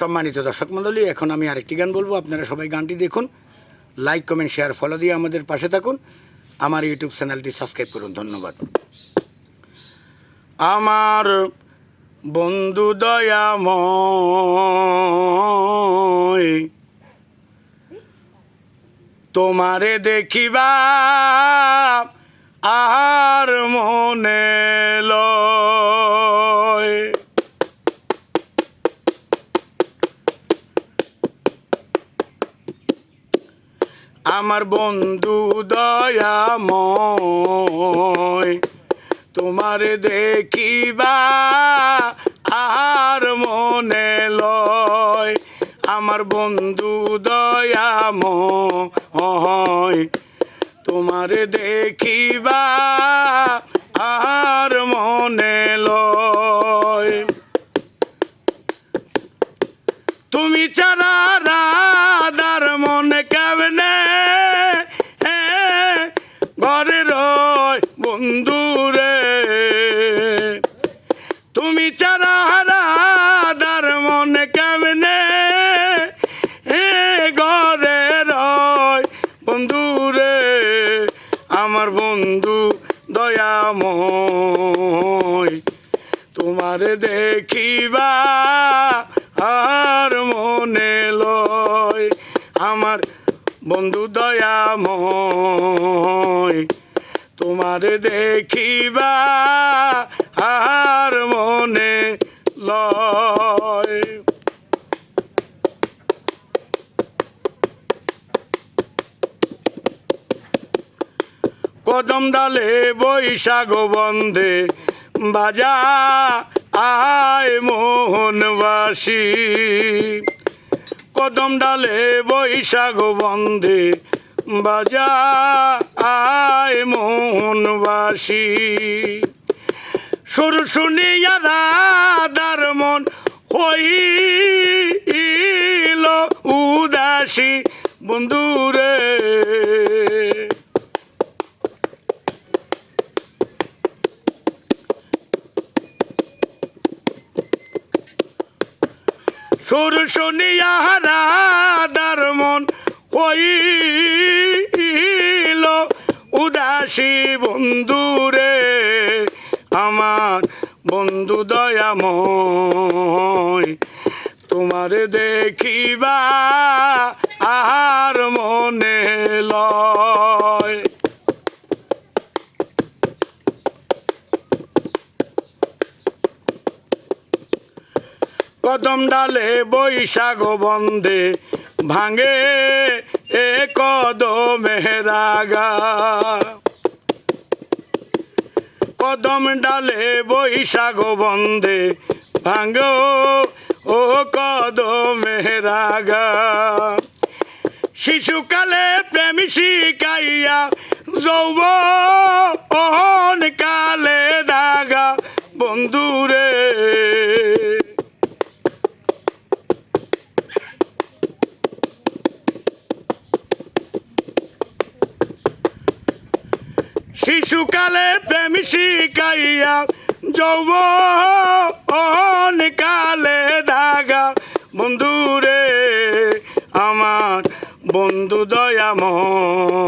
সম্মানিত দর্শক মণ্ডলী এখন আমি আরেকটি গান বলব। আপনারা সবাই গানটি দেখুন লাইক কমেন্ট শেয়ার ফলো দিয়ে আমাদের পাশে থাকুন। আমার ইউটিউব চ্যানেলটি সাবস্ক্রাইব করুন। ধন্যবাদ। আমার বন্ধু দয়াময়, তোমারে দেখিবা আমার বন্ধু দয়াময় তোমার দেখিবা আর মনে লয়। আমার বন্ধু দয়াময় তোমার দেখিবা ঘরে রয় বন্ধুরে তুমি রাধার মনে কেমনে? ঘরে রয় বন্ধুরে আমার বন্ধু দয়াময়, তোমারে দেখিবা আর মনে লয়। আমার বন্ধু দয়া দয়াময়, তোমারে দেখিবা আর মনে লয়। কদম ডালে বৈশাখ বন্ধে বাজা আয় মোহনবাসী। কদম ডালে বৈশাখ বন্ধে বাজা আয় মোহনবাসী সুর শুনিয়া রাধার মন হইল উদাসী। বন্ধুরে সুর শুনিয়া রাধার মন হইল উদাসী বন্ধুরে আমার বন্ধু দয়াময়, তোমার দেখিবা আর মনে লয়। কদম ডালে বৈশাখ বন্ধে ভাঙে এ কদমে রাগা। কদম ডালে বৈশাখ বন্ধে ভাঙ ও কদমে রাগা। শিশুকালে প্রেম যৌব কালে দাগা বন্ধুরে শিশুকালে প্রেম শিকাইয়া যৌব কালে দাগা। বন্ধুরে, আমার বন্ধু দয়াময়,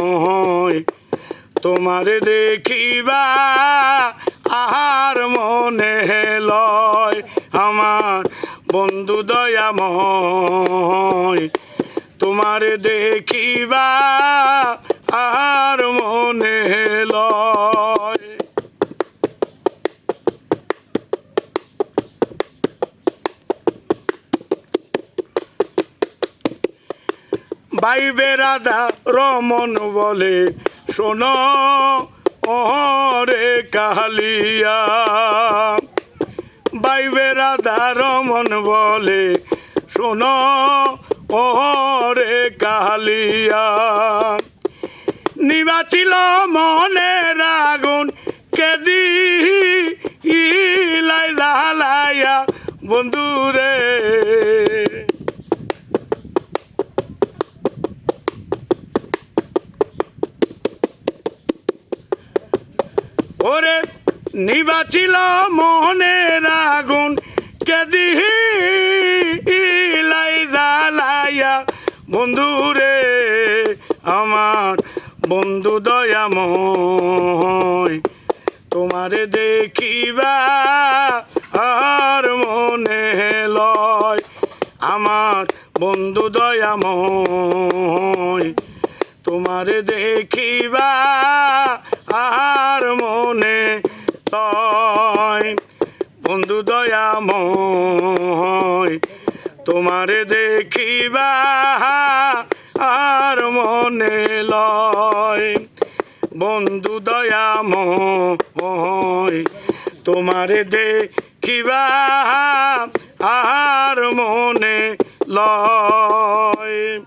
তোমার দেখিবা আহার মনে লয়। আমার বন্ধু দয়াময়, তোমার দেখিবা আর মনে লয়। বাইবে রাধা রমন বলে, শোনো, ওরে কালিয়া বাইবে রাধা রমন বলে, শোনো, ওরে কালিয়া নিবাচিল মনের আগুন। কেদি ইলাই লালাইয়া বন্ধুরে ওরে নিবাচিল মনের আগুন। কেদি ইলাই বন্ধু রে। আমার বন্ধু দয়াময়, তোমারে দেখিবা আর মনে লয়। আমার বন্ধু দয়াময়, তোমারে দেখিবা আর মনে লয়। বন্ধু দয়াময়, তোমারে দেখিবা আর মনে লয়। বন্ধু দয়াময় তোমারে দেখিবা আর মনে লয়।